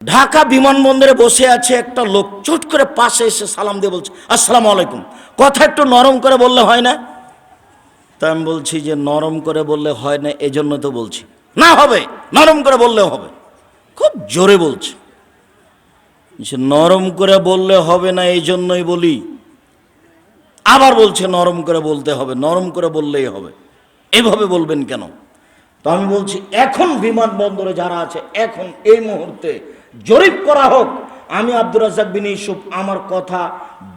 ঢাকা বিমানবন্দরে বসে আছে একটা লোক, চট করে পাশে এসে সালাম দিয়ে বলছে, আসসালামু আলাইকুম। কথা একটু নরম করে বললে হয় না? তা আমি বলছি যে, নরম করে বললে হয় না, এজন্য তো বলছি। না হবে, নরম করে বললেও হবে। খুব জোরে বলছে। নরম করে বললে হবে না এই জন্যই বলি। আবার বলছে, নরম করে বলতে হবে, নরম করে বললেই হবে। এভাবে বলবেন কেন? তো আমি বলছি, এখন বিমানবন্দরে যারা আছে, এখন এই মুহূর্তে জরিপ করা হোক, আমি আব্দুর রাজাক বিন ইউসুফ, আমার কথা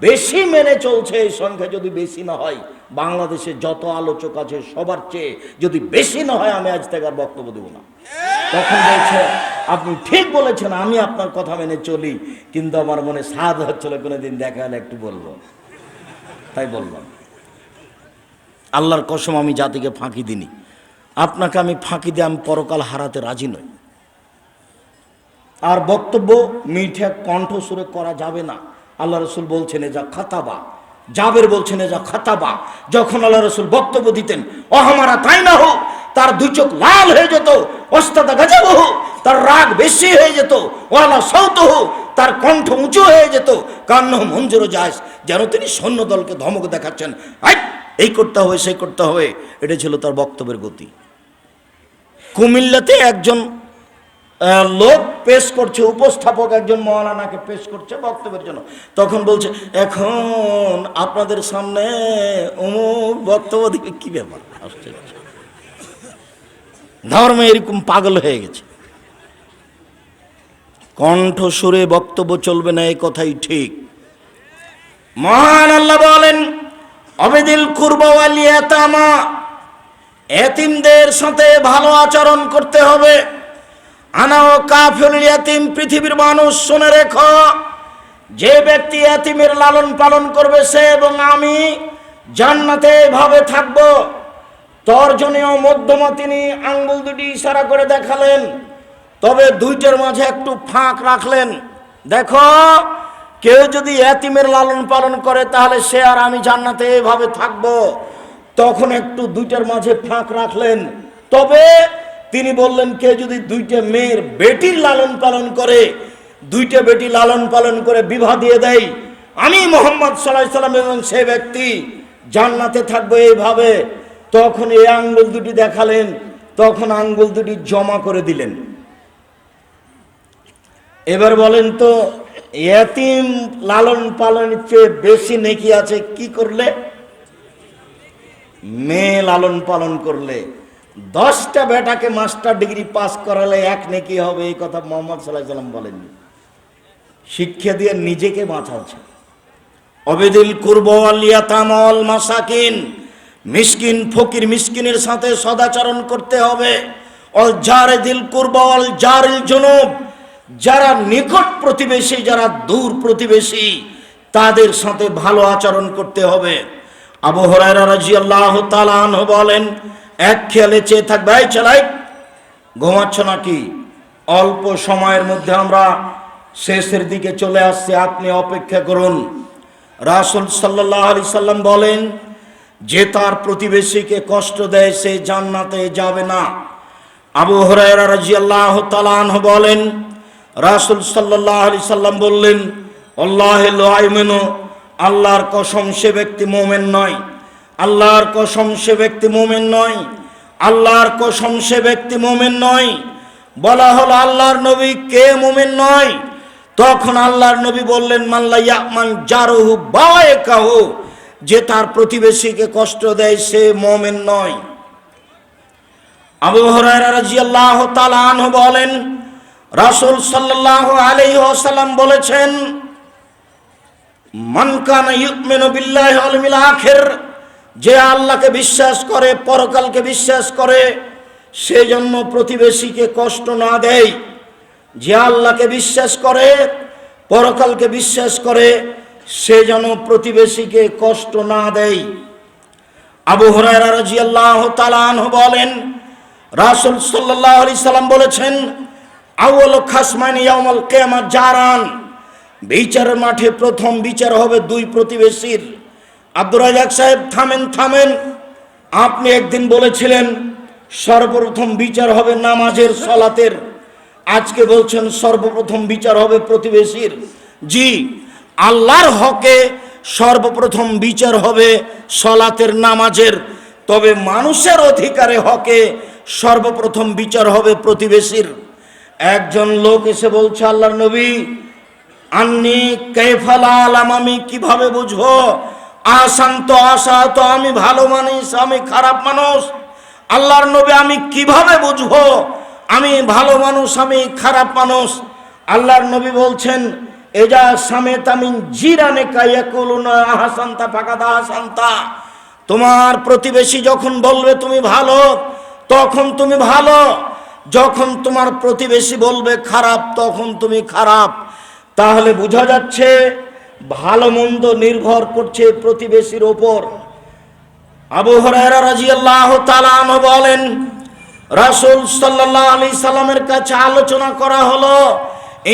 বেশি মেনে চলছে এই সংখ্যা যদি বেশি না হয়, বাংলাদেশে যত আলোচক আছে সবার চেয়ে যদি বেশি না হয়, আমি আজ থেকে আর বক্তব্য দেবো না। তখন বলছে, আপনি ঠিক বলেছেন, আমি আপনার কথা মেনে চলি, কিন্তু আমার মনে সাদ হচ্ছিল, কোনোদিন দেখা হলে একটু বলব। তাই বললাম। আল্লাহর কসম, আমি জাতিকে ফাঁকি দিনি আপনাকে আমি ফাঁকি দিয়ে আমি পরকাল হারাতে রাজি নই। আর বক্তব্য মিঠে কণ্ঠসুরে করা যাবে না। আল্লাহ রসুল বলছেন এ যা খাতাবা। জাবের বলছেন এ যা খাতাবা। যখন আল্লাহ রসুল বক্তব্য দিতেন ও আমারা তাই না হোক তার দুই চোখ লাল হয়ে যেত অস্তাদা গাজাব হোক তার রাগ বেশি হয়ে যেত, ওয়ালা সৌত হোক তার কণ্ঠ উঁচু হয়ে যেত কান্ন মঞ্জুরও যায় যেন তিনি সৈন্য দলকে ধমক দেখাচ্ছেন এই করতে হবে, সেই করতে হবে। এটা ছিল তার বক্তব্যের গতি। কুমিল্লাতে একজন লোক পেশ করছে, উপস্থাপক একজন মহানাকে পেশ করছে বক্তব্যের জন্য। তখন বলছে, এখন আপনাদের সামনে অমুক বক্তব্য দিবে, কি ব্যাপার? আশ্চর্য। ধর্মে এরকম পাগল হয়ে গেছে। কণ্ঠ সুরে বক্তব্য চলবে না, এই কথাই ঠিক। মহান আল্লাহ বলেন, অবেদিল কুরবাওয়ালিয়াতামা এতিমদের সাথে ভালো আচরণ করতে হবে। আনা ও কাফিল ইয়াতিম, পৃথিবীর মানুষ শুনে রেখো, যে ব্যক্তি এতিমের লালন পালন করবে সে এবং আমি জান্নাতে এভাবে থাকব। তর্জনীয় মধ্যমা তিনি আঙ্গুল দুটি ইশারা করে দেখালেন, তবে দুইটার মাঝে একটু ফাঁক রাখলেন। দেখো, কেউ যদি এতিমের লালন পালন করে, তাহলে সে আর আমি জান্নাতে এভাবে থাকব। তখন একটু দুইটার মাঝে ফাঁক রাখলেন। তবে তিনি বললেন, কে যদি দুইটা মেয়ের বেটির লালন পালন করে, দুইটা বেটি লালন পালন করে বিবাহ দিয়ে দেয়, আমি মোহাম্মদ সাল্লাহ সাল্লাম এবং সে ব্যক্তি জান্নাতে থাকব এইভাবে। তখন এই আঙ্গুল দুটি দেখালেন, তখন আঙ্গুল দুটি জমা করে দিলেন। এবার বলেন তো, এতিম লালন পালনের চেয়ে বেশি নেকি আছে, কি করলে? মেয়ে লালন পালন করলে। দশটা বেটাকে মাস্টার ডিগ্রি পাস করালে এক নেকি হবে, এই কথা মোহাম্মদ সাল্লাহ সাল্লাম বলেননি। শিক্ষা দিয়ে নিজেকে বাঁচাচ্ছে। অবেদিল কুরব আলিয়া তামল মাসাকিন, মিসকিন, ফকির মিসকিনের সাথে সদাচরণ করতে হবে। অল জারে দিল কুরব অল জারিল জনব, যারা নিকট প্রতিবেশী, যারা দূর প্রতিবেশী, তাদের সাথে ভালো আচরণ করতে হবে। আবু হরাইরা রাজিয়াল্লাহু তাআলা বলেন এক খেয়ালে চেয়ে থাকবে, এই চালাই ঘুমাচ্ছ নাকি? অল্প সময়ের মধ্যে আমরা শেষের দিকে চলে আসছি, আপনি অপেক্ষা করুন। রাসুল সাল্লাহ আলি সাল্লাম বলেন, যে তার প্রতিবেশীকে কষ্ট দেয়, সে জান্নাতে যাবে না। আবু হরাইরা তালাহ বলেন, রাসুল সাল্লাহ আলি সাল্লাম বললেন, আল্লাহ আল্লাহর কসম সে ব্যক্তি মোমেন নয়। আল্লাহর কসম সে ব্যক্তি মোমেন নয়, আল্লাহর কসম সে ব্যক্তি মোমেন নয়। বলা হলো আল্লাহর নবী কে মোমেন নয়? তখন আল্লাহর নবী বললেন মাল্লা ইয়ামান জারহু বায়ে কাহু যে তার প্রতিবেশীকে কষ্ট দেয় সে মোমেন নয়। আবু তাআলা আনহু বলেন, রাসূল সাল্লাল্লাহু আলাইহি ওয়াসাল্লাম বলেছেন, মান কানা ইউমিনু বিল্লাহি ইয়াউমিল আখির যে আল্লাহকে বিশ্বাস করে, পরকালকে বিশ্বাস করে সে জন্য প্রতিবেশীকে কষ্ট না দেয়। যে আল্লাহকে বিশ্বাস করে, পরকালকে বিশ্বাস করে সে যেন প্রতিবেশীকে কষ্ট না দেয়। আবু হরায়রা রাদিয়াল্লাহু তাআলা আনহু বলেন, রাসূল সাল্লাল্লাহু আলাইহি সাল্লাম বলেছেন, আউয়াল খাসমানি ইয়াউমাল কিয়ামাত জারান। বিচারের মাঠে প্রথম বিচার হবে দুই প্রতিবেশীর। আব্দুর রাজাক সাহেব, থামেন থামেন। আপনি একদিন বলেছিলেন, সর্বপ্রথম বিচার হবে নামাজের সলাতের। আজকে বলছেন, সর্বপ্রথম বিচার হবে প্রতিবেশীর। জি, আল্লাহর হকে সর্বপ্রথম বিচার হবে সলাতের, নামাজের। তবে মানুষের অধিকারে হকে সর্বপ্রথম বিচার হবে প্রতিবেশীর। একজন লোক এসে বলছে, আল্লাহর নবী, আন্নি কেফালা আলাম, আমি কীভাবে বুঝব? আশান্ত আশা তো আমি ভালো মানুষ, আমি খারাপ মানুষ। আল্লাহর নবী আমি কীভাবে বুঝব? আমি ভালো মানুষ, আমি খারাপ মানুষ। আল্লাহর নবী বলছেন, এজা সামেত আমি জিরানে আহাসান্তা, ফাঁকাদা আহাসান্তা। তোমার প্রতিবেশী যখন বলবে, তুমি ভালো, তখন তুমি ভালো। যখন তোমার প্রতিবেশী বলবে, খারাপ, তখন তুমি খারাপ। তাহলে বোঝা যাচ্ছে ভালো মন্দ নির্ভর করছে প্রতিবেশীর ওপর। আবু হরাইরা রাদিয়াল্লাহু তাআলা আনহু বলেন, রাসূল সাল্লাল্লাহু আলাইহি সাল্লামের কাছে আলোচনা করা হলো,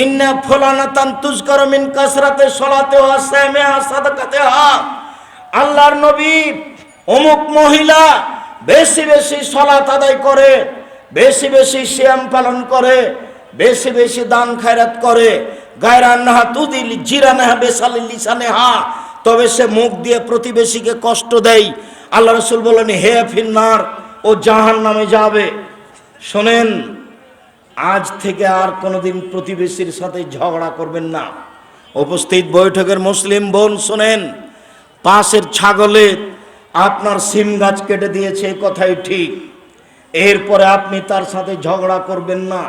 ইন্না ফুলানাতান তুজকারু মিন কাসরাতে সলাতে ওয়া সামে সাদাকাতে আল্লাহর নবী অমুক মহিলা বেশি বেশি সলাত আদায় করে, বেশি বেশি সিয়াম পালন করে, বেশি বেশি দান খায়রাত করে গায়রান্নাহা তুদিল জিরানাহা বেসালিল লিসানেহা তবে সে মুখ দিয়ে প্রতিবেশীকে কষ্ট দেয়। আল্লাহ রসুল বলেন, হে ফিন্নার, ও জাহান নামে যাবে। শোনেন, আজ থেকে আর কোনোদিন প্রতিবেশীর সাথে ঝগড়া করবেন না। উপস্থিত বৈঠকের মুসলিম বোন, শোনেন, পাশের ছাগলের আপনার সিম গাছ কেটে দিয়েছে কথাই ঠিক। এরপরে আপনি তার সাথে ঝগড়া করবেন না।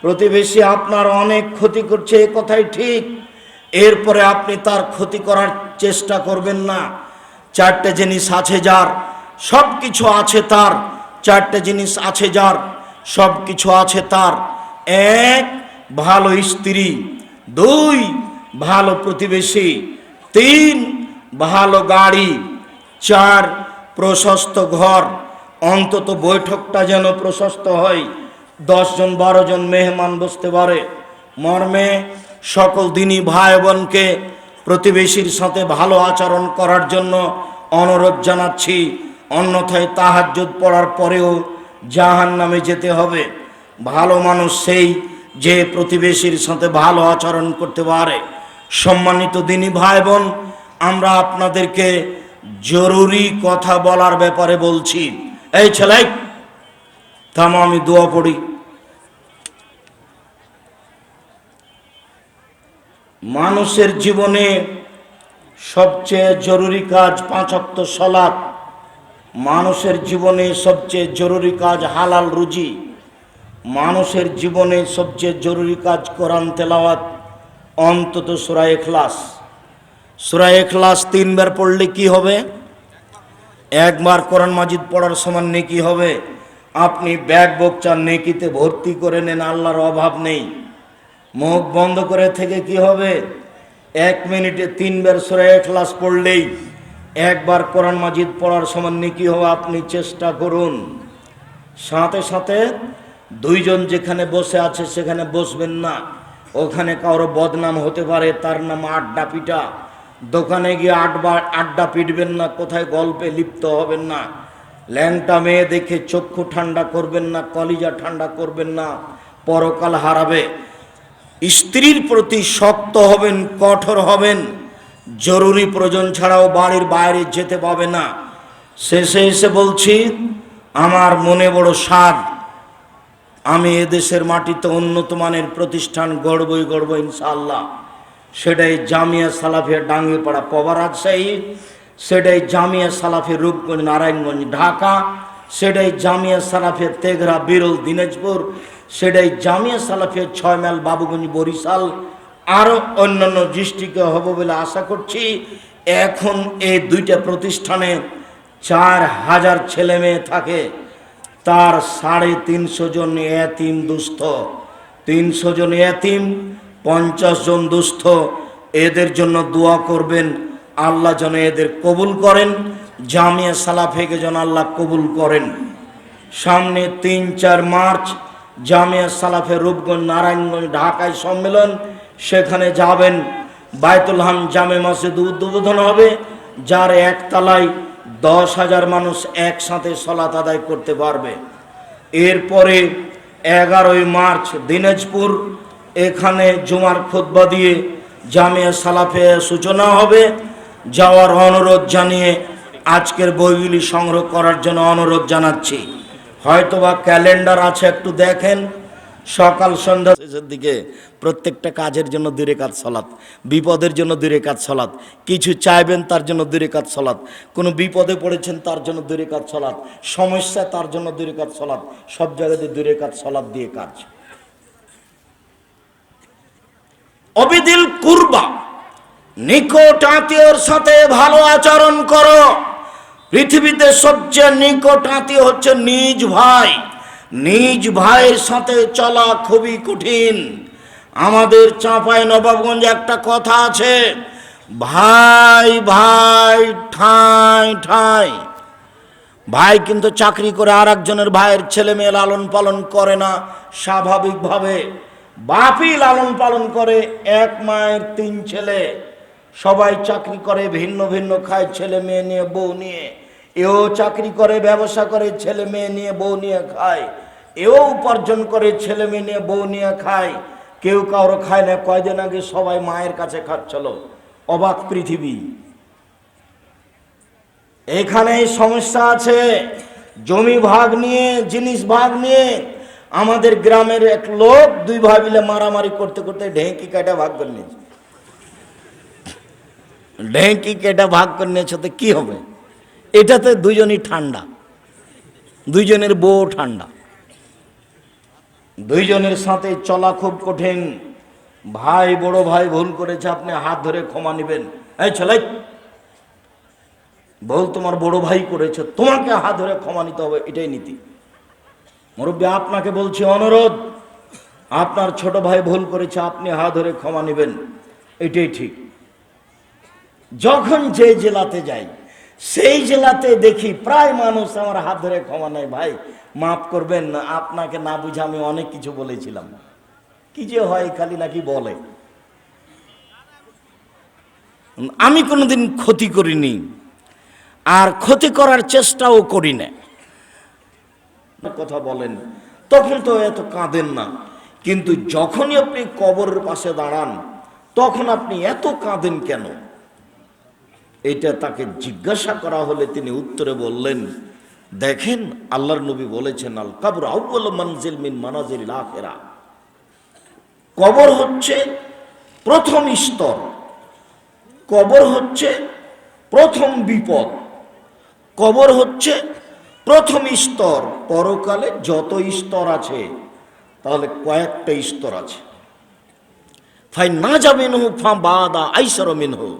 প্রতিবেশী আপনার অনেক ক্ষতি করছে, এ কথাই ঠিক। এরপরে আপনি তার ক্ষতি করার চেষ্টা করবেন না। চারটে জিনিস আছে যার সব কিছু আছে তার। চারটে জিনিস আছে যার সব কিছু আছে তার। এক, ভালো স্ত্রী। দুই, ভালো প্রতিবেশী। তিন, ভালো গাড়ি। চার, প্রশস্ত ঘর। অন্তত বৈঠকটা যেন প্রশস্ত হয়। দশজন বারো জন মেহমান বসতে পারে। মর্মে সকল দিনই ভাই বোনকে প্রতিবেশীর সাথে ভালো আচরণ করার জন্য অনুরোধ জানাচ্ছি। অন্যথায় তাহাজ্জুদ পড়ার পরেও জাহান নামে যেতে হবে। ভালো মানুষ সেই যে প্রতিবেশীর সাথে ভালো আচরণ করতে পারে। সম্মানিত দিনই ভাই বোন আমরা আপনাদেরকে জরুরি কথা বলার ব্যাপারে বলছি। এই ছেলাই থামো, আমি দোয়া পড়ি। মানুষের জীবনে সবচেয়ে জরুরি কাজ পাঁচক্ত সলাৎ মানুষের জীবনে সবচেয়ে জরুরি কাজ হালাল রুজি। মানুষের জীবনে সবচেয়ে জরুরি কাজ কোরআন তেলাওয়াত, অন্তত সুরায় এখলাস সুরায় এখলাস তিনবার পড়লে কি হবে? একবার কোরআন মাজিদ পড়ার সমান নেকি হবে? আপনি ব্যাগ বকচার নেকিতে ভর্তি করে নেন, আল্লাহর অভাব নেই। মুখ বন্ধ করে থেকে কি হবে? এক মিনিটে তিনবার সুরায় এখলাস পড়লেই একবার কোরআন মাজিদ পড়ার সমান নেকি হবে আপনি চেষ্টা করুন। সাথে সাথে দুইজন যেখানে বসে আছে সেখানে বসবেন না। ওখানে কারও বদনাম হতে পারে, তার নাম আড্ডা পিটা। দোকানে গিয়ে আড্ডা আড্ডা পিটবেন না, কোথায় গল্পে লিপ্ত হবেন না। ল্যাংটা মেয়ে দেখে চক্ষু ঠান্ডা করবেন না, কলিজা ঠান্ডা করবেন না, পরকাল হারাবে। স্ত্রীর প্রতি শক্ত হবেন, কঠোর হবেন, জরুরি প্রয়োজন ছাড়াও বাড়ির বাইরে যেতে পাবে না। শেষে এসে বলছি, আমার মনে বড় স্বাদ, আমি এদেশের মাটিতে উন্নত মানের প্রতিষ্ঠান গড়বই গড়ব ইনশাআল্লাহ। সেটাই জামিয়া সালাফিয়া ডাঙ্গিপাড়া পবা রাজশাহী সেটাই জামিয়া সালাফের রূপগঞ্জ, নারায়ণগঞ্জ, ঢাকা। সেটাই জামিয়া সালাফের তেঘরা বিরল দিনাজপুর। সেটাই জামিয়া সালাফের ছয় মাইল বাবুগঞ্জ, বরিশাল। আরও অন্যান্য ডিস্ট্রিক্টে হব বলে আশা করছি। এখন এই দুইটা প্রতিষ্ঠানে চার হাজার ছেলে মেয়ে থাকে। তার সাড়ে তিনশো জন এতিম দুস্থ। তিনশো জন এতিম, পঞ্চাশ জন দুস্থ। এদের জন্য দোয়া করবেন। আল্লাহ যেন এদের কবুল করেন, জামিয়া সালাফেকে যেন আল্লাহ কবুল করেন। সামনে তিন চার মার্চ, জামিয়া সালাফে রূপগঞ্জ নারায়ণগঞ্জ ঢাকায় সম্মেলন, সেখানে যাবেন। বায়তুল হাম জামে মসজিদ উদ্বোধন হবে, যার একতলায় দশ হাজার মানুষ একসাথে সলাত আদায় করতে পারবে। এরপরে এগারোই মার্চ, দিনাজপুর, এখানে জুমার খুতবা দিয়ে জামিয়া সালাফে সূচনা হবে। যাওয়ার অনুরোধ জানিয়ে আজকের বইগুলি সংগ্রহ করার জন্য অনুরোধ জানাচ্ছি। হয়তোবা ক্যালেন্ডার আছে, একটু দেখেন। সকাল, সন্ধ্যা, শেষের দিকে প্রত্যেকটা কাজের জন্য দূরে কাজ সলাৎ বিপদের জন্য দূরে কাজ সলাৎ কিছু চাইবেন তার জন্য দূরে কাজ সলাৎ কোনো বিপদে পড়েছেন তার জন্য দূরে কাজ সলাৎ সমস্যা তার জন্য দূরে কাজ সলাৎ সব জায়গাতে দূরে কাজ সলাৎ দিয়ে কাজ। অবিদিল কুরবা নিকট আত্মীয়র সাথে ভালো আচরণ করো। পৃথিবীতে সবচেয়ে নিকট আত্মীয় হচ্ছে নিজ ভাই। নিজ ভাইয়ের সাথে চলা খুবই কঠিন। আমাদের চাঁপাই নবাবগঞ্জে একটা কথা আছে, ভাই ভাই, ঠাঁই ঠাঁই। ভাই কিন্তু চাকরি করে আর একজনের ভাইয়ের ছেলে মেয়ে লালন পালন করে না, স্বাভাবিকভাবে। বাপই লালন পালন করে, এক মায়ের তিন ছেলে। সবাই চাকরি করে, ভিন্ন ভিন্ন খায়, ছেলে মেয়ে নিয়ে, বউ নিয়ে। এও চাকরি করে, ব্যবসা করে, ছেলে মেয়ে নিয়ে, বউ নিয়ে খায়। এও উপার্জন করে, ছেলে মেয়ে নিয়ে, বউ নিয়ে খায়। কেউ কারও খায় না, কয়দিন আগে সবাই মায়ের কাছে খাচ্ছিল অবাক পৃথিবী। এখানে সমস্যা আছে। জমি ভাগ নিয়ে, জিনিস ভাগ নিয়ে, আমাদের গ্রামের এক লোক দুই ভাবিলে মারামারি করতে করতে ঢেঁকি কাটা ভাগ করে নিয়েছে। ঢেঁকি কেটা ভাগ করে নিয়েছে তো কী হবে? এটাতে দুজনই ঠান্ডা, দুইজনের বউ ঠান্ডা। দুইজনের সাথে চলা খুব কঠিন। ভাই, বড় ভাই, ভুল করেছে, আপনি হাত ধরে ক্ষমা নেবেন। এই ছেলে বল তোমার বড় ভাই করেছে, তোমাকে হাত ধরে ক্ষমা নিতে হবে, এটাই নীতি। মুরব্বী, আপনাকে বলছি অনুরোধ, আপনার ছোট ভাই ভুল করেছে, আপনি হাত ধরে ক্ষমা নেবেন, এটাই ঠিক। যখন যে জেলাতে যাই, সেই জেলাতে দেখি প্রায় মানুষ আমার হাত ধরে ক্ষমা নেয়, ভাই, মাফ করবেন না, আপনাকে না বুঝে আমি অনেক কিছু বলেছিলাম। কি যে হয়, খালি নাকি বলে। আমি কোনোদিন ক্ষতি করিনি, আর ক্ষতি করার চেষ্টাও করি না কথা বলেন, তখন তো এত কাঁদেন না, কিন্তু যখনই আপনি কবরের পাশে দাঁড়ান, তখন আপনি এত কাঁদেন কেন? এটা তাকে জিজ্ঞাসা করা হলে তিনি উত্তরে বললেন, দেখেন, আল্লাহর নবী বলেছেন আল কাবর আউ্বাল মানজিল মিন মানাজিল আখেরা। কবর হচ্ছে প্রথম স্তর। কবর হচ্ছে প্রথম বিপদ। কবর হচ্ছে প্রথম স্তর। পরকালে যত স্তর আছে, তাহলে কয়েকটা স্তর আছে। ফাই না যাবেন হো ফা বাদা আইসার মিনহু।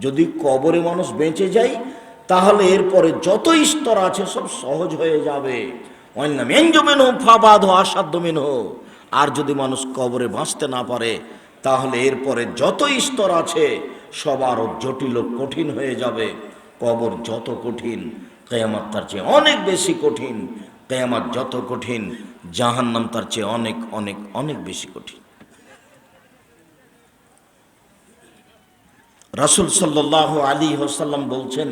যদি কবরে মানুষ বেঁচে যায়, তাহলে এরপরে যত স্তর আছে সব সহজ হয়ে যাবে। অন্যান্য মেনজমেন হো ফা বাদ আসাধ্য মিন আর যদি মানুষ কবরে বাঁচতে না পারে, তাহলে এরপরে যত স্তর আছে, সব আরও জটিল কঠিন হয়ে যাবে। কবর যত কঠিন, কেয়ামাত তার চেয়ে অনেক বেশি কঠিন। কেয়ামাত যত কঠিন, জাহান্নাম তার চেয়ে অনেক অনেক অনেক বেশি কঠিন। রাসুল সাল্লাহ আলী হোসাল্লাম বলছেন,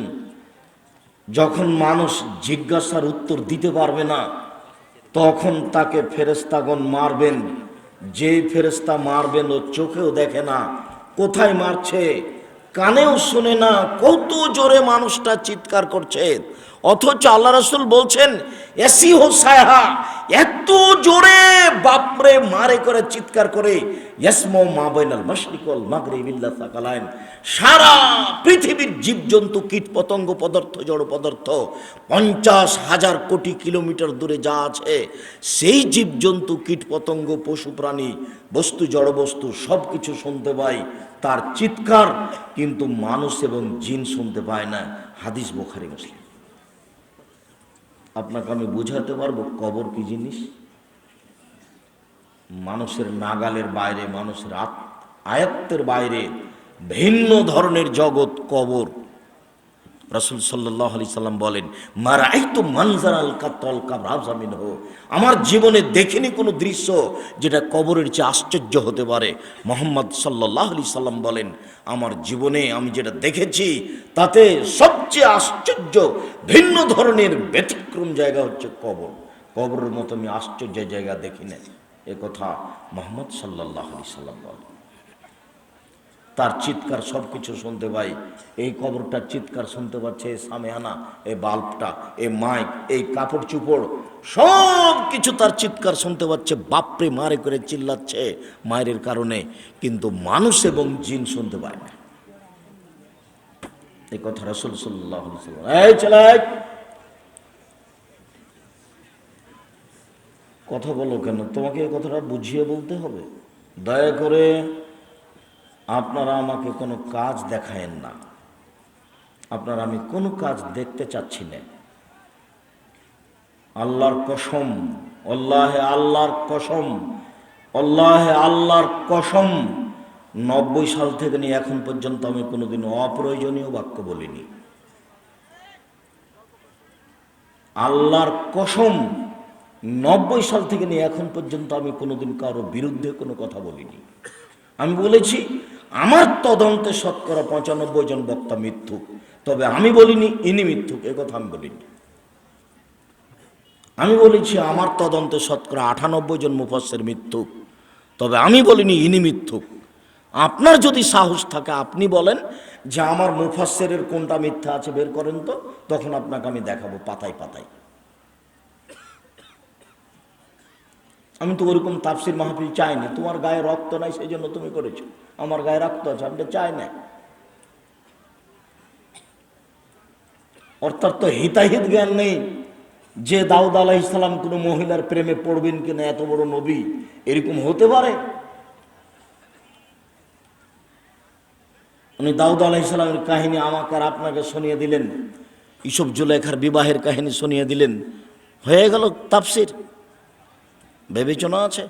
যখন মানুষ জিজ্ঞাসার উত্তর দিতে পারবে না, তখন তাকে ফেরেস্তাগণ মারবেন। যে ফেরেস্তা মারবেন ও চোখেও দেখে না, কোথায় মারছে, কানেও শুনে না, কত জোরে মানুষটা চিৎকার করছে। অথচ আল্লাহ রসুল বলছেন, এসি হো হোসায়হা, এত জোরে বাপরে মারে করে চিৎকার করে ইয়াসমো মা বৈনাল সারা পৃথিবীর জীবজন্তু, কীট পতঙ্গ পদার্থ, জড় পদার্থ, পঞ্চাশ হাজার কোটি কিলোমিটার দূরে যা আছে, সেই জীবজন্তু, কীট পতঙ্গ, পশু প্রাণী, বস্তু, জড় বস্তু সব কিছু শুনতে পাই। তার চিৎকার কিন্তু মানুষ এবং জিন শুনতে পায় না। হাদিস বোখারি, মুসলিম। আপনাকে আমি বুঝাতে পারব কবর কি জিনিস? মানুষের নাগালের বাইরে, মানুষের আয়ত্তের বাইরে ভিন্ন ধরনের জগৎ কবর। রসুল সাল্লাহ আলি সাল্লাম বলেন মারাই তো মানজার আল কাতল কাবরাজামিন হো আমার জীবনে দেখিনি কোনো দৃশ্য যেটা কবরের চেয়ে আশ্চর্য হতে পারে। মোহাম্মদ সাল্লাহ আলি সাল্লাম বলেন, আমার জীবনে আমি যেটা দেখেছি, তাতে সবচেয়ে আশ্চর্য ভিন্ন ধরনের ব্যতিক্রম জায়গা হচ্ছে কবর। কবরের মতো আমি আশ্চর্য জায়গা দেখি না এ কথা মোহাম্মদ সাল্লাহ আলি সাল্লাম বলে তার চিৎকার সব কিছু শুনতে পাই। এই কবরটার চিৎকার শুনতে পাচ্ছে এই সামেহানা এই বাল্বটা এই মাইক, এই কাপড় চুপড় সব কিছু তার চিৎকার শুনতে পাচ্ছে। বাপরে, মারে করে চিল্লাচ্ছে মায়ের কারণে। কিন্তু মানুষ এবং জিন শুনতে পায় না। এই কথা রসুল সাল্লাহ এই চালাই কথা বলো কেন? তোমাকে এই কথাটা বুঝিয়ে বলতে হবে। দয়া করে আপনারা আমাকে কোনো কাজ দেখায়েন না। আপনারা আমি কোনো কাজ দেখতে চাচ্ছি না। আল্লাহর কসম, আল্লাহে আল্লাহর কসম, আল্লাহে আল্লাহর কসম, নব্বই সাল থেকে নিয়ে এখন পর্যন্ত আমি কোনোদিন অপ্রয়োজনীয় বাক্য বলিনি। আল্লাহর কসম নব্বই সাল থেকে নিয়ে এখন পর্যন্ত আমি কোনোদিন কারও বিরুদ্ধে কোনো কথা বলিনি। আমি বলেছি, আমার তদন্তে শতকরা পঁচানব্বই জন বক্তা মিথ্যুক, তবে আমি বলিনি, ইনি মিথ্যুক কথা আমি বলিনি। আমি বলেছি, আমার তদন্তে শতকরা আটানব্বই জন মুফাসের মিথ্যুক, তবে আমি বলিনি, ইনি মিথ্যুক। আপনার যদি সাহস থাকে, আপনি বলেন যে আমার মুফাসের কোনটা মিথ্যা আছে, বের করেন তো, তখন আপনাকে আমি দেখাবো পাতায় পাতায়। আমি তো ওরকম তাপসির মাহফিল চাইনি তোমার গায়ে রক্ত নাই সেই জন্য তুমি করেছ। আমার গায়ে রক্ত আছে আমি চাই না। অর্থাৎ তো হিতাহিত জ্ঞান নেই যে দাউদ আলাহ ইসলাম কোনো মহিলার প্রেমে পড়বেন কিনা, এত বড় নবী, এরকম হতে পারে? উনি দাউদ আলাহ ইসলামের কাহিনী আমাকে আর আপনাকে শুনিয়ে দিলেন। ইসব জুলেখার বিবাহের কাহিনী শুনিয়ে দিলেন। হয়ে গেল তাপসির বিবেচনা আছে?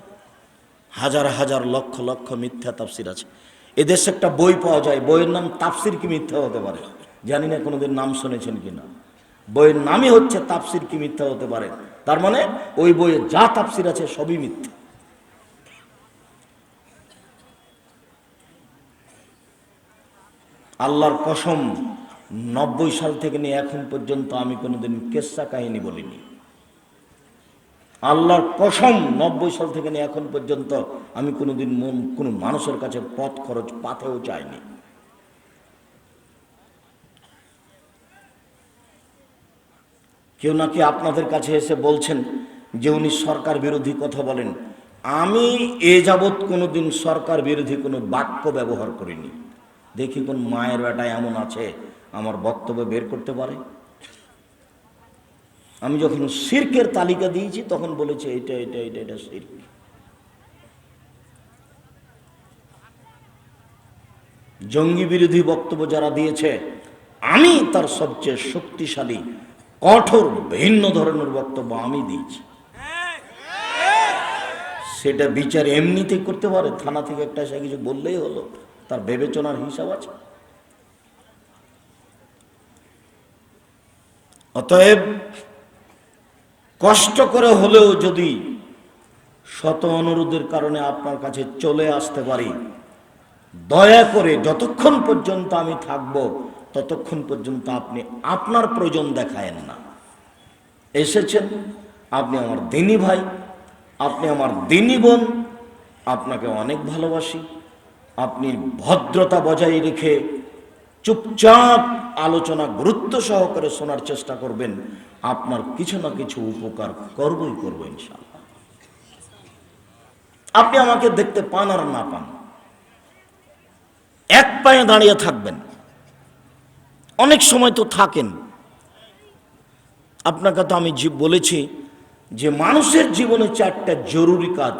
হাজার হাজার লক্ষ লক্ষ মিথ্যা তাফসির আছে। এদেশে একটা বই পাওয়া যায়, বইয়ের নাম তাফসির কি মিথ্যা হতে পারে? জানি না কোনোদিন নাম শুনেছেন কি না বইয়ের নামই হচ্ছে তাফসির কি মিথ্যা হতে পারে। তার মানে ওই বইয়ে যা তাফসির আছে সবই মিথ্যা। আল্লাহর কসম, নব্বই সাল থেকে নিয়ে এখন পর্যন্ত আমি কোনোদিন কেসা কাহিনী বলিনি। আল্লাহর কসম নব্বই সাল থেকে নিয়ে এখন পর্যন্ত আমি কোনোদিন মন, কোনো মানুষের কাছে পথ খরচ পাতেও চাইনি কেউ নাকি আপনাদের কাছে এসে বলছেন যে উনি সরকার বিরোধী কথা বলেন। আমি এ যাবৎ কোনোদিন সরকার বিরোধী কোনো বাক্য ব্যবহার করিনি। দেখি কোন মায়ের বেটা এমন আছে, আমার বক্তব্য বের করতে পারে? আমি যখন সির্কের তালিকা দিয়েছি, তখন বলেছে, এটা এটা এটা এটা সিরক। জঙ্গি বিরোধী বক্তব্য যারা দিয়েছে, আমি তার সবচেয়ে শক্তিশালী, কঠোর, ভিন্ন ধরনের বক্তব্য আমি দিয়েছি। সেটা বিচার এমনিতে করতে পারে, থানা থেকে একটা সে কিছু বললেই হলো, তার বিবেচনার হিসাব আছে। অতএব কষ্ট করে হলেও যদি শত অনুরোধের কারণে আপনার কাছে চলে আসতে পারি, দয়া করে যতক্ষণ পর্যন্ত আমি থাকব, ততক্ষণ পর্যন্ত আপনি আপনার প্রয়োজন দেখায়েন না। এসেছেন, আপনি আমার দিনী ভাই, আপনি আমার দিনী বোন, আপনাকে অনেক ভালোবাসি, আপনি ভদ্রতা বজায় রেখে চুপচাপ আলোচনা গুরুত্ব সহকারে শোনার চেষ্টা করবেন। আপনার কিছু না কিছু উপকার করবই করব ইনশাল্লাহ আপনি আমাকে দেখতে পান আর না পান। এক পায়ে দাঁড়িয়ে থাকবেন। অনেক সময় তো থাকেন। আপনাকে তো আমি বলেছি যে মানুষের জীবনে চারটা জরুরি কাজ।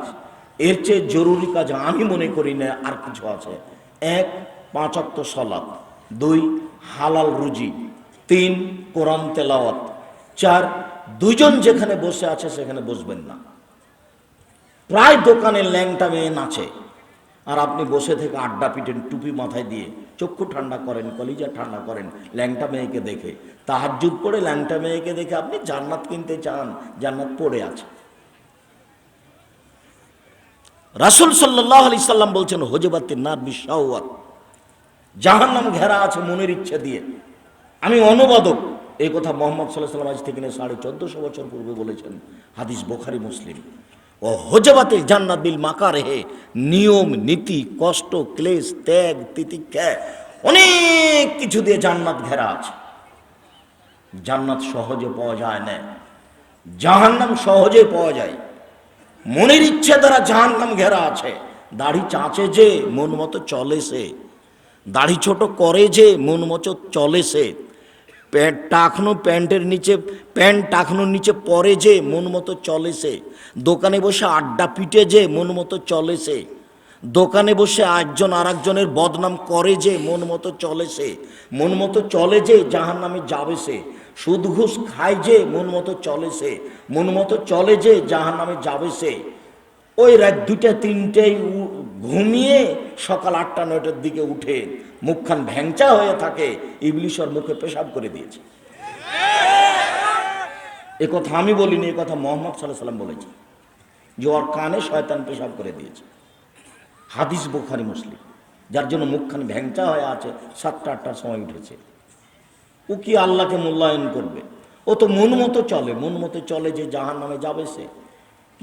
এর চেয়ে জরুরি কাজ আমি মনে করি না আর কিছু আছে। এক পাঁচাত্ত সলাপ দুই, হালাল রুজি। তিন, কোরআন তেলাওয়াত। চার, দুইজন যেখানে বসে আছে সেখানে বসবেন না। প্রায় দোকানে ল্যাংটা মেয়ে নাচে। আর আপনি বসে থেকে আড্ডা পিটেন, টুপি মাথায় দিয়ে চক্ষু ঠান্ডা করেন, কলিজা ঠান্ডা করেন, ল্যাংটা মেয়েকে দেখে। তাহার তাহাজুদ পড়ে ল্যাংটা মেয়েকে দেখে আপনি জান্নাত কিনতে চান, জান্নাত পড়ে আছে। রাসুল সাল্লাহ আলি সাল্লাম বলছেন হজবাতির নার বিশ্বাওয়াত জাহান্নাম ঘেরা আছে মনের ইচ্ছা দিয়ে। আমি অনুবাদক। এই কথা মোহাম্মদ সাল্লাহ সাল্লাম আজ থেকে সাড়ে চোদ্দশো বছর পূর্বে বলেছেন হাদিস বোখারি, মুসলিম। ও হজবাতিল জান্নাত বিল মাকা রেহে নিয়ম, নীতি, কষ্ট, ক্লেশ, ত্যাগ তিতিক্ষা অনেক কিছু দিয়ে জান্নাত ঘেরা আছে। জান্নাত সহজে পাওয়া যায় না। জাহান্নাম সহজে পাওয়া যায়। মনের ইচ্ছে দ্বারা জাহান্নাম ঘেরা আছে। দাড়ি চাঁচে যে, মন মতো চলে সে। দাড়ি ছোট করে যে, মন মতো চলে সে। প্যান্ট টাকনো প্যান্টের নিচে, প্যান্ট টাকনোর নিচে পরে যে, মন মতো চলে সে। দোকানে বসে আড্ডা পিটে যে, মন মতো চলে সে। দোকানে বসে একজন আর একজনের বদনাম করে যে, মন মতো চলে সে। মন মতো চলে যে জাহান নামে যাবে সে। সুদ ঘুষ খায় যে, মন মতো চলে সে। মন মতো চলে যে জাহান নামে যাবে সে। ওই রাত দুটা তিনটেই ঘুমিয়ে সকাল আটটা, নয়টার দিকে উঠে মুখখান ভ্যাংচা হয়ে থাকে ইবলিশর মুখে পেশাব করে দিয়েছে। এ কথা আমি বলিনি, এ কথা মোহাম্মদ সাল্লাহ সাল্লাম বলেছে যে ওর কানে শয়তান পেশাব করে দিয়েছে। হাদিস বুখারি, মুসলিম। যার জন্য মুখখান ভ্যাংচা হয়ে আছে, সাতটা আটটার সময় উঠেছে। ও কি আল্লাহকে মূল্যায়ন করবে? ও তো মন মতো চলে, মন মতো চলে যে জাহান নামে যাবে সে।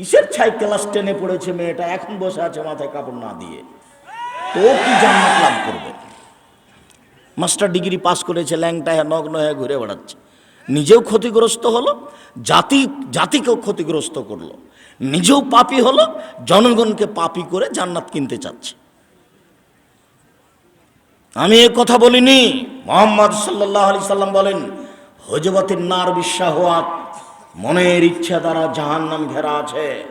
কিসের ছাই ক্লাস টেনে পড়েছে মেয়েটা? এখন বসে আছে মাথায় কাপড় না দিয়ে। তো কি জান্নাত লাভ করবে? মাস্টার ডিগ্রি পাস করেছে ল্যাংটা হ্যাঁ নগ্ন হয়ে ঘুরে বেড়াচ্ছে। নিজেও ক্ষতিগ্রস্ত হলো, জাতি, জাতিকেও ক্ষতিগ্রস্ত করল। নিজেও পাপি হলো, জনগণকে পাপি করে জান্নাত কিনতে চাচ্ছে। আমি এ কথা বলিনি। মোহাম্মদ সাল্লাহ আলি সাল্লাম বলেন হজবতের নার বিশ্বাহাত মনের ইচ্ছা দ্বারা জাহান্নাম ঘেরা আছে।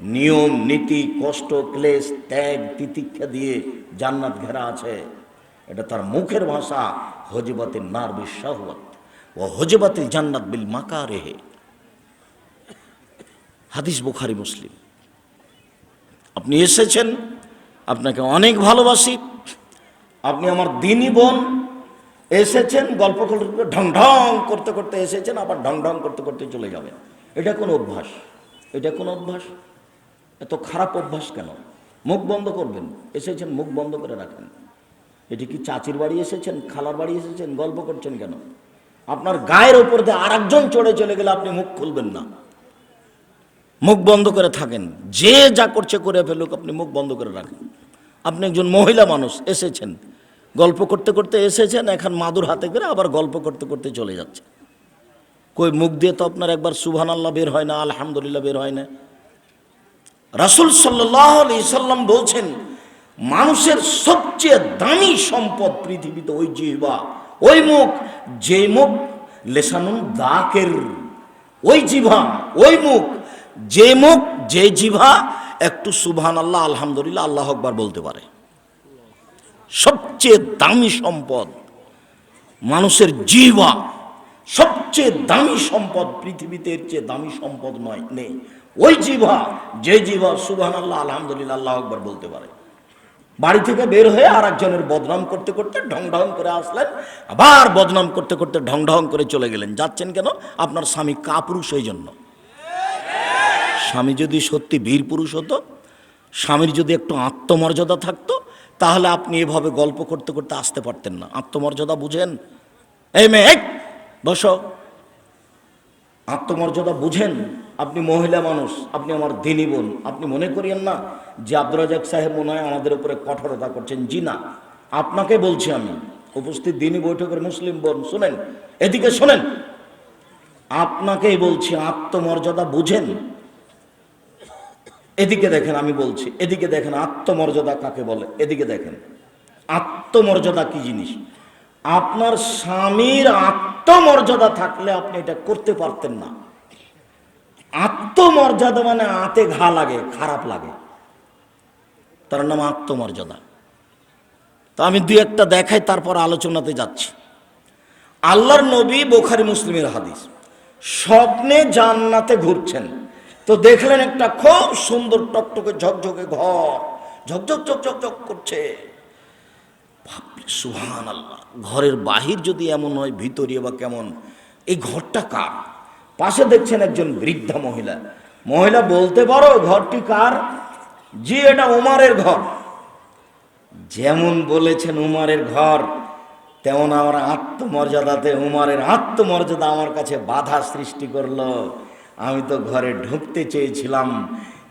নিয়ম, নীতি, কষ্ট, ক্লেশ, ত্যাগ, তিতিক্ষা দিয়ে জান্নাত ঘেরা আছে। এটা তার মুখের ভাষা হজবতের নার বিশ্বাহাত ও হজবতের জান্নাত বিল মাকা রেহে হাদিস বুখারি, মুসলিম। আপনি এসেছেন, আপনাকে অনেক ভালোবাসি। আপনি আমার দিনই বোন এসেছেন, গল্প ঢং ঢং করতে করতে এসেছেন, আবার ঢং ঢং করতে করতে চলে যাবেন। এটা কোন অভ্যাস? এটা কোন অভ্যাস? এত খারাপ অভ্যাস কেন? মুখ বন্ধ করবেন, এসেছেন, মুখ বন্ধ করে রাখেন। এটি কি চাচির বাড়ি এসেছেন, খালার বাড়ি এসেছেন, গল্প করছেন কেন? আপনার গায়ের ওপর দিয়ে আর চড়ে চলে গেলে আপনি মুখ খুলবেন না। মুখ বন্ধ করে থাকেন, যে যা করছে করে ফেলুক, আপনি মুখ বন্ধ করে রাখেন। আপনি একজন মহিলা মানুষ, এসেছেন। গল্প করতে করতে এসেছেন, এখন মাদুর হাতে করে আবার গল্প করতে করতে চলে যাচ্ছে। কই, মুখ দিয়ে তো আপনার একবার সুবহান আল্লাহ বের হয় না, আলহামদুলিল্লাহ বের হয় না। রাসুল সাল্লাহ আলি বলছেন, মানুষের সবচেয়ে দামি সম্পদ পৃথিবীতে ওই জিহ্বা, ওই মুখ যে মুখ লেসানুন দাকের, ওই জিভা ওই মুখ যে মুখ যে জিভা একটু সুবহান আল্লাহ আলহামদুলিল্লাহ, আল্লাহ আকবার বলতে পারে। সবচেয়ে দামি সম্পদ মানুষের জিহ্বা, সবচেয়ে দামি সম্পদ পৃথিবীতে চেয়ে দামি সম্পদ নয়, নেই। ওই জিভা যে জিভা সুবহান আল্লাহ আলহামদুলিল্লাহ, আল্লাহ আকবার বলতে পারে। বাড়ি থেকে বের হয়ে আর একজনের বদনাম করতে করতে ঢং ঢং করে আসলেন, আবার বদনাম করতে করতে ঢং ঢং করে চলে গেলেন। যাচ্ছেন কেন? আপনার স্বামী কাপুরুষ এই জন্য। স্বামী যদি সত্যি বীর পুরুষ হতো, স্বামীর যদি একটু আত্মমর্যাদা থাকতো তাহলে আপনি এভাবে গল্প করতে করতে আসতে পারতেন না। আত্মমর্যাদা বুঝেন? এই মেয়ে এই, বসো। আত্মমর্যাদা বুঝেন? আপনি মহিলা মানুষ আপনি আমার দিনী বোন। আপনি মনে করিয়েন না যে আব্দুর রাজাক সাহেব মনে হয় আমাদের উপরে কঠোরতা করছেন। জি না আপনাকে বলছি আমি উপস্থিত দিনী বৈঠকের মুসলিম বোন শুনেন এদিকে শোনেন। আপনাকেই বলছি আত্মমর্যাদা বুঝেন? এদিকে দেখেন, আমি বলছি, এদিকে দেখেন, আত্মমর্যাদা কাকে বলে? এদিকে দেখেন, আত্মমর্যাদা কি জিনিস? আপনার স্বামীর আত্মমর্যাদা থাকলে আপনি এটা করতে পারতেন না। আত্মমর্যাদা মানে আতে ঘা লাগে, খারাপ লাগে। তার নাম আত্মমর্যাদা। তো আমি দুই একটা দেখাই, তারপর আলোচনাতে যাচ্ছি। আল্লাহর নবী বোখারি মুসলিমের হাদিস, স্বপ্নে জান্নাতে ঘুরছেন। তো দেখলেন একটা খুব সুন্দর টকটকে ঝকঝকে ঘর। ঝকঝক ঝকঝক ঝক করছে। সুহান আল্লাহ ঘরের বাহির যদি এমন হয় ভিতরিয়ে বা কেমন, এই ঘরটা কার? পাশে দেখছেন একজন বৃদ্ধা মহিলা। মহিলা বলতে পারো, ঘরটি কার? জি, এটা উমারের ঘর। যেমন বলেছেন উমারের ঘর, তেমন আমার আত্মমর্যাদাতে উমারের আত্মমর্যাদা আমার কাছে বাধা সৃষ্টি করল। আমি তো ঘরে ঢুকতে চেয়েছিলাম,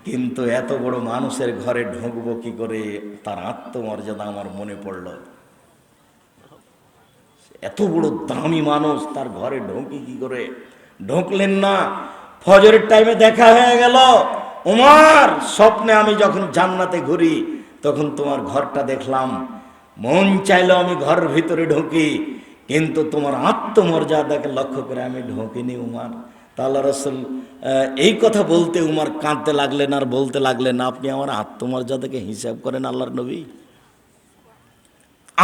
কিন্তু এত বড় মানুষের ঘরে ঢুকবো কি করে? তার আত্মমর্যাদা আমার মনে পড়ল। এত বড় দামি মানুষ তার ঘরে ঢুকি কি করে? ঢুকলেন না। ফজরের টাইমে দেখা হয়ে গেল, উমার, স্বপ্নে আমি যখন জান্নাতে ঘুরি, তখন তোমার ঘরটা দেখলাম। মন চাইলো আমি ঘরের ভিতরে ঢুকি, কিন্তু তোমার আত্মমর্যাদাকে লক্ষ্য করে আমি ঢুকিনি, উমার। তাহলে রসুল এই কথা বলতে উমার কাঁদতে লাগলেন আর বলতে লাগলেন, আপনি আমার আত্মমর্যাদাকে হিসাব করেন আল্লাহর নবী।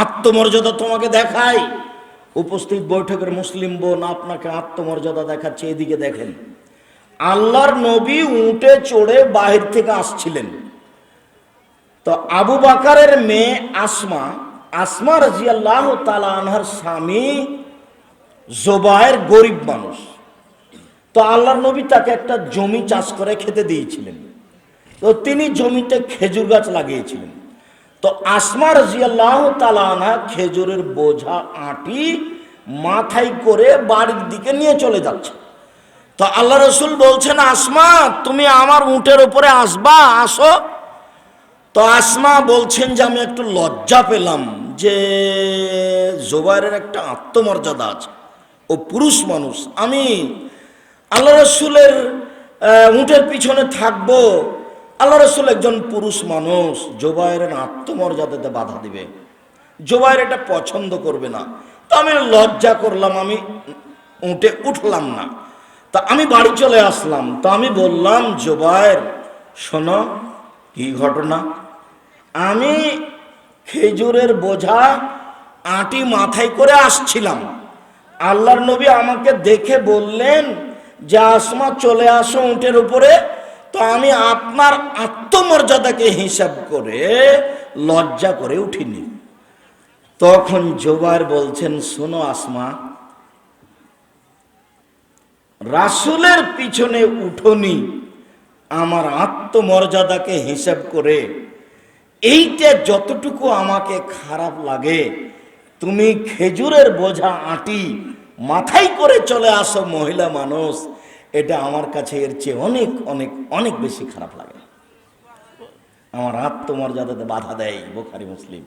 আত্মমর্যাদা তোমাকে দেখায়। উপস্থিত বৈঠকের মুসলিম বোন আপনাকে আত্মমর্যাদা দেখাচ্ছে, এদিকে দেখেন। আল্লাহর নবী উঠে চড়ে বাহির থেকে আসছিলেন। তো আবু বাকারের মেয়ে আসমা আসমা রাজিয়াল্লাহ তালা আনহার স্বামী জোবায়ের গরিব মানুষ। তো আল্লাহর নবী তাকে একটা জমি চাষ করে খেতে দিয়েছিলেন। তো তিনি জমিতে খেজুর গাছ লাগিয়েছিলেন। তো আসমা রাজিয়াল্লাহ তালানা খেজুরের বোঝা আটি মাথায় করে বাড়ির দিকে নিয়ে চলে যাচ্ছে। তো আল্লাহ রসুল বলছেন, আসমা, তুমি আমার উটের উপরে আসবা, আসো। তো আসমা বলছেন যে, আমি একটু লজ্জা পেলাম যে জোবাইরের একটা আত্মমর্যাদা আছে। ও পুরুষ মানুষ, আমি আল্লাহ রসুলের উটের পিছনে থাকব। আল্লাহ রসুল একজন পুরুষ মানুষ জোবাইরের আত্মমর্যাদাতে বাধা দিবে। জোবায়ের এটা পছন্দ করবে না। তো আমি লজ্জা করলাম, আমি উঠে উঠলাম না। তা আমি বাড়ি চলে আসলাম। তো আমি বললাম, জোবায়ের, শোনো কি ঘটনা? আমি খেজুরের বোঝা আটি মাথায় করে আসছিলাম। আল্লাহর নবী আমাকে দেখে বললেন যে আসমা, চলে আসো উটের উপরে। তো আমি আপনার আত্মমর্যাদাকে হিসাব করে লজ্জা করে উঠিনি। তখন জোবার বলছেন, শোনো আসমা, রাসুলের পিছনে উঠোনি আমার আত্মমর্যাদাকে হিসাব করে। এইটা যতটুকু আমাকে খারাপ লাগে, তুমি খেজুরের বোঝা আটি মাথায় করে চলে আসো মহিলা মানুষ। এটা আমার কাছে এর চেয়ে অনেক অনেক অনেক বেশি খারাপ লাগে। আমার আত্মমর্যাদাতে বাধা দেয়, বোখারি মুসলিম।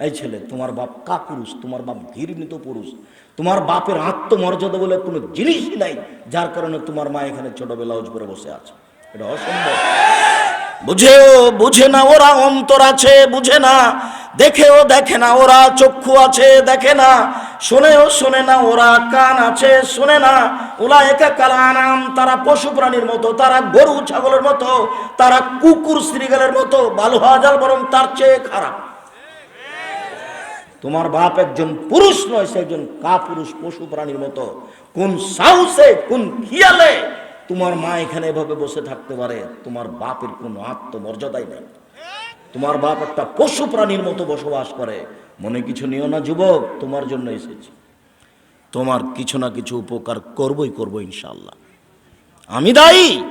এই ছেলে, তোমার বাপ কা পুরুষ তোমার বাপ ঘৃণিত পুরুষ। তোমার বাপের আত্মমর্যাদা বলে কোনো জিনিসই নাই, যার কারণে তোমার মা এখানে ছোট ব্লাউজ পরে বসে আছে। এটা অসম্ভব। বুঝেও বুঝে না ওরা অন্তর আছে, বুঝে না। দেখেও দেখে না ওরা চক্ষু আছে, দেখে না শোনেও শোনে না, ওরা কান আছে, শোনে না। ওলা একা কালানাম, তারা পশু প্রাণীর মতো, তারা গরু ছাগলের মতো, তারা কুকুর শ্রীগালের মতো বালু হাজাল বরং তার চেয়ে খারাপ। তোমার বাপ একজন পুরুষ নয়, সে একজন কাপুরুষ পশু প্রাণীর মতো। কোন সাহসে, কোন খিয়ালে তোমার মা এখানে এভাবে বসে থাকতে পারে? তোমার বাপের কোনো আত্মমর্যাদাই নেই। তোমার বাপ একটা পশু প্রাণীর মতো বসবাস করে। মনে কিছু নিও না যুবক, তোমার জন্য এসেছি। তোমার কিছু না কিছু উপকার করবই করব ইনশাল্লাহ আমি দায়ী?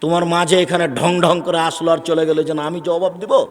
তোমার মাঝে এখানে ঢং ঢং করে আসলো আর চলে গেলে যেন আমি জবাব দিব?